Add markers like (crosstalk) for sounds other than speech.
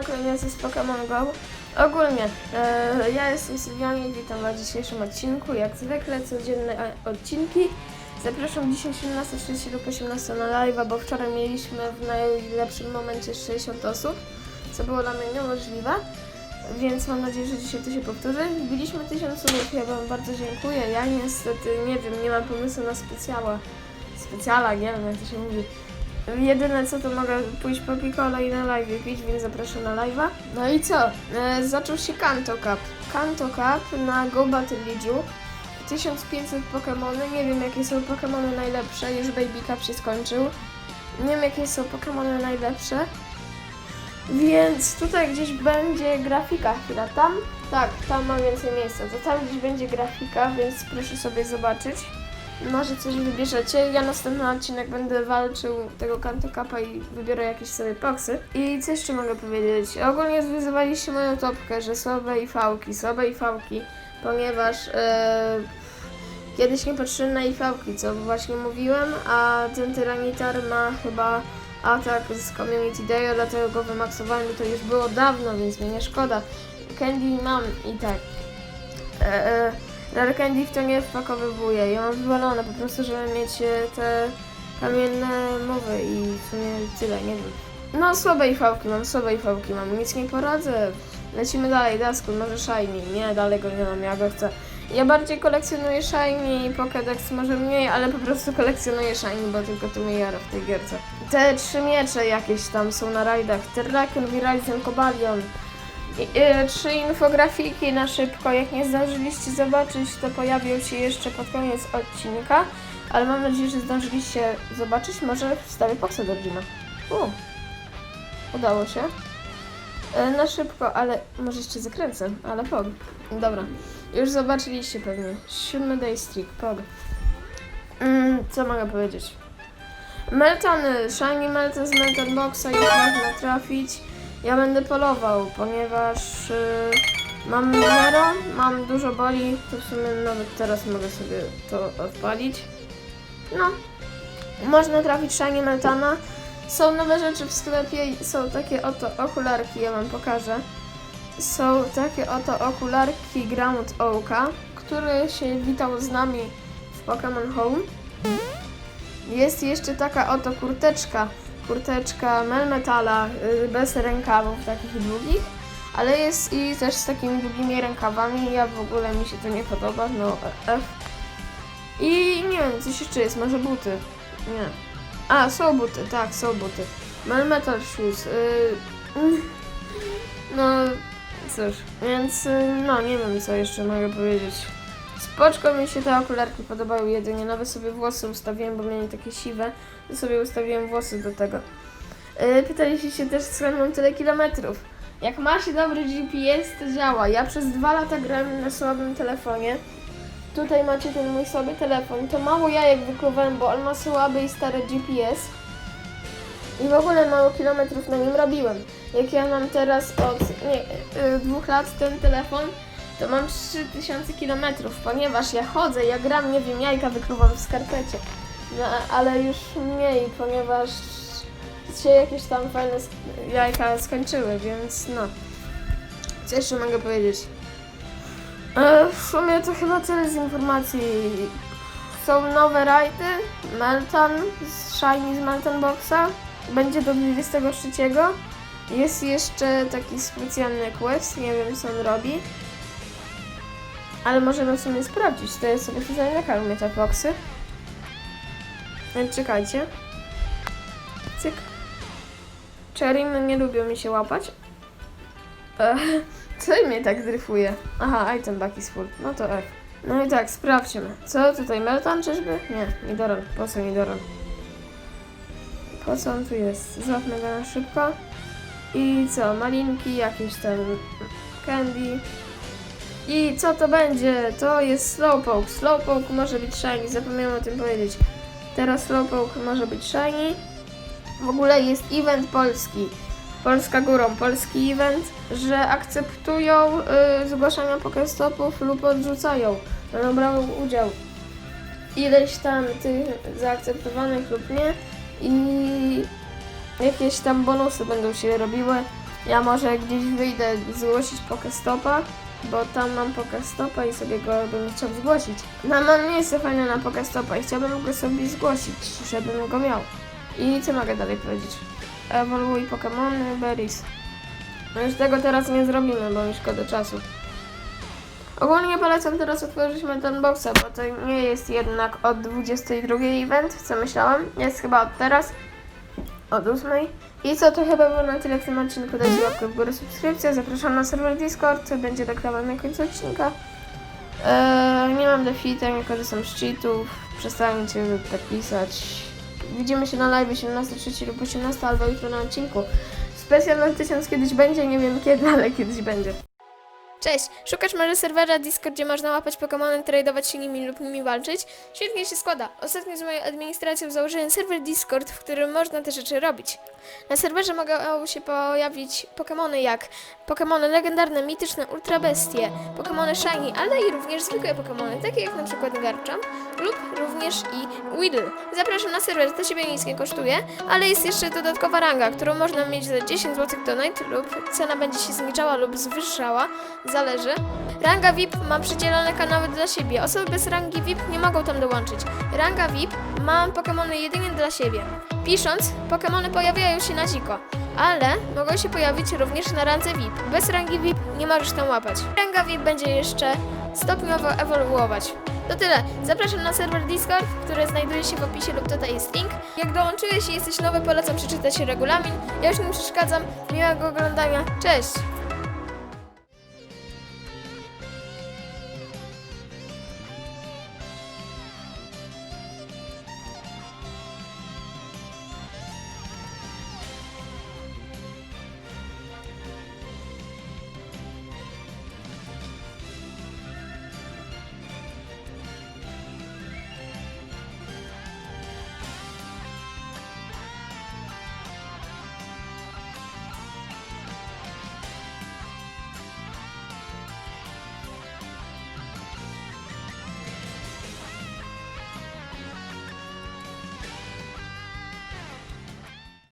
siemanko, Inez z Pokémon Go. Ogólnie, e, ja jestem Sylwianie i witam Was w dzisiejszym odcinku. Jak zwykle, codzienne e, odcinki. Zapraszam dzisiaj 17.30 lub 18 na live'a, bo wczoraj mieliśmy w najlepszym momencie 60 osób, co było dla mnie niemożliwe. Więc mam nadzieję, że dzisiaj to się powtórzy. Wbiliśmy 1000 subów, ja Wam bardzo dziękuję. Ja niestety nie wiem, nie mam pomysłu na specjała. Specjala, nie wiem jak to się mówi. Jedyne co to mogę pójść po Piccolo i na live pić, więc zapraszam na live'a. No i co? E, zaczął się Kanto Cup. Kanto Cup na Go Battle League'u. 1500 Pokémony, nie wiem jakie są Pokémony najlepsze, już Baby Cup się skończył. Nie wiem jakie są Pokémony najlepsze. Więc tutaj gdzieś będzie grafika chwila. Tam? Tak, tam ma więcej miejsca. To tam gdzieś będzie grafika, więc proszę sobie zobaczyć. Może coś wybierzecie. Ja następny odcinek będę walczył tego Kanto Cupa i wybiorę jakieś sobie poksy. I co jeszcze mogę powiedzieć? Ogólnie wyzywaliście moją topkę, że słabe i fałki, słabe i fałki, ponieważ e, kiedyś nie patrzyłem na ifałki, co właśnie mówiłem, a ten tyranitar ma chyba atak z Community Day, dlatego go wymaksowałem to już było dawno, więc mnie nie szkoda. Candy mam i tak. E, Rare Candy w to nie wpakowywuję. Ja mam wywalone po prostu, żeby mieć e, te kamienne mowy i w sumie tyle, nie wiem. No słabe fałki mam, słabe fałki mam, nic nie poradzę. Lecimy dalej, Daskun, może Shiny. Nie, dalej go nie mam, ja go chcę. Ja bardziej kolekcjonuję Shiny i Pokédex może mniej, ale po prostu kolekcjonuję Shiny, bo tylko to mnie jara w tej gierce. Te trzy miecze jakieś tam są na rajdach. Terrakion, Viralizen, Cobalion. Y, trzy infografiki na szybko. Jak nie zdążyliście zobaczyć, to pojawią się jeszcze pod koniec odcinka. Ale mam nadzieję, że zdążyliście zobaczyć. Może wstawię poksę do. U, udało się. E, na szybko, ale może jeszcze zakręcę, ale pog. Dobra, już zobaczyliście pewnie. Siódmy day streak, pog. Mm, co mogę powiedzieć? Meltony, Shiny Melton z Melton Boxa już można trafić. Ja będę polował, ponieważ y, mam zero, mam dużo boli, to w sumie nawet teraz mogę sobie to odpalić. No, można trafić Shiny Meltana. Są nowe rzeczy w sklepie, są takie oto okularki, ja wam pokażę. Są takie oto okularki Ground Oaka, który się witał z nami w Pokémon Home. Jest jeszcze taka oto kurteczka, kurteczka Melmetala y, bez rękawów takich długich, ale jest i też z takimi długimi rękawami. Ja w ogóle mi się to nie podoba, no F. I nie wiem, coś jeszcze jest, może buty. Nie. A, są buty, tak, są buty. Melmetal shoes. Y, (laughs) no, cóż, więc y, no, nie wiem, co jeszcze mogę powiedzieć. Spoczko mi się te okularki podobały jedynie. Nawet sobie włosy ustawiłem, bo miałem takie siwe. To sobie ustawiłem włosy do tego. Yy, pytaliście się też, skąd mam tyle kilometrów. Jak masz dobry GPS, to działa. Ja przez dwa lata grałem na słabym telefonie. Tutaj macie ten mój słaby telefon. To mało jajek wykluwałem, bo on ma słaby i stary GPS. I w ogóle mało kilometrów na nim robiłem. Jak ja mam teraz od nie, yy, dwóch lat ten telefon, to mam 3000 km, ponieważ ja chodzę, ja gram, nie wiem, jajka wykluwam w skarpecie. No, ale już mniej, ponieważ się jakieś tam fajne jajka skończyły, więc no. Co jeszcze mogę powiedzieć? E, w sumie to chyba tyle z informacji. Są nowe rajdy, Melton, Shiny z Melton Boxa. Będzie do 23. Jest jeszcze taki specjalny quest, nie wiem co on robi. Ale możemy w sumie sprawdzić. To jest sobie tutaj nakarmię te boksy. E, Czekajcie. Cyk. Cherry nie lubią mi się łapać. E, (laughs) co mnie tak dryfuje? Aha, item back is full. No to F. No i tak, sprawdźmy. Co tutaj, Melton czyżby? Nie, Nidoran. Po co Nidoran? Po co on tu jest? Złapmy go na szybko. I co, malinki, jakieś tam candy. I co to będzie? To jest Slowpoke. Slowpoke może być shiny, zapomniałem o tym powiedzieć. Teraz Slowpoke może być shiny. W ogóle jest event polski. Polska górą, polski event, że akceptują y, zgłaszania pokestopów lub odrzucają. Będą brały udział ileś tam tych zaakceptowanych lub nie i jakieś tam bonusy będą się robiły. Ja może gdzieś wyjdę zgłosić Pokestopa, bo tam mam Pokestopa i sobie go bym chciał zgłosić. No mam miejsce fajne na Pokestopa i chciałbym go sobie zgłosić, żebym go miał. I co mogę dalej powiedzieć? Ewoluuj Pokemony, Berries. No już tego teraz nie zrobimy, bo mi szkoda czasu. Ogólnie polecam teraz otworzyć ten boxa, bo to nie jest jednak od 22 event, co myślałem. Jest chyba od teraz, od 8. I co, to chyba było na tyle w tym odcinku. Dajcie łapkę w górę, subskrypcję. Zapraszam na serwer Discord, co będzie reklama na końcu odcinka. Eee, nie mam defita, nie korzystam z cheatów. Przestańcie tak pisać. Widzimy się na live 17.30 lub 18 albo jutro na odcinku. Specjalny 1000 kiedyś będzie, nie wiem kiedy, ale kiedyś będzie. Cześć! Szukasz może serwera Discord, gdzie można łapać Pokémony, tradować się nimi lub nimi walczyć? Świetnie się składa. Ostatnio z moją administracją założyłem serwer Discord, w którym można te rzeczy robić. Na serwerze mogą się pojawić Pokémony jak Pokémony legendarne, mityczne, ultra bestie, Pokémony shiny, ale i również zwykłe Pokémony, takie jak przykład Garchomp lub również i Weedle. Zapraszam na serwer, to siebie nic nie kosztuje, ale jest jeszcze dodatkowa ranga, którą można mieć za 10 zł donate lub cena będzie się zniżała lub zwyższała, zależy. Ranga VIP ma przydzielone kanały dla siebie. Osoby bez rangi VIP nie mogą tam dołączyć. Ranga VIP ma Pokémony jedynie dla siebie. Pisząc, Pokémony pojawiają się na dziko, ale mogą się pojawić również na randze VIP. Bez rangi VIP nie możesz tam łapać. Ranga VIP będzie jeszcze stopniowo ewoluować. To tyle. Zapraszam na serwer Discord, który znajduje się w opisie lub tutaj jest link. Jak dołączyłeś i jesteś nowy, polecam przeczytać regulamin. Ja już nie przeszkadzam. Miłego oglądania. Cześć!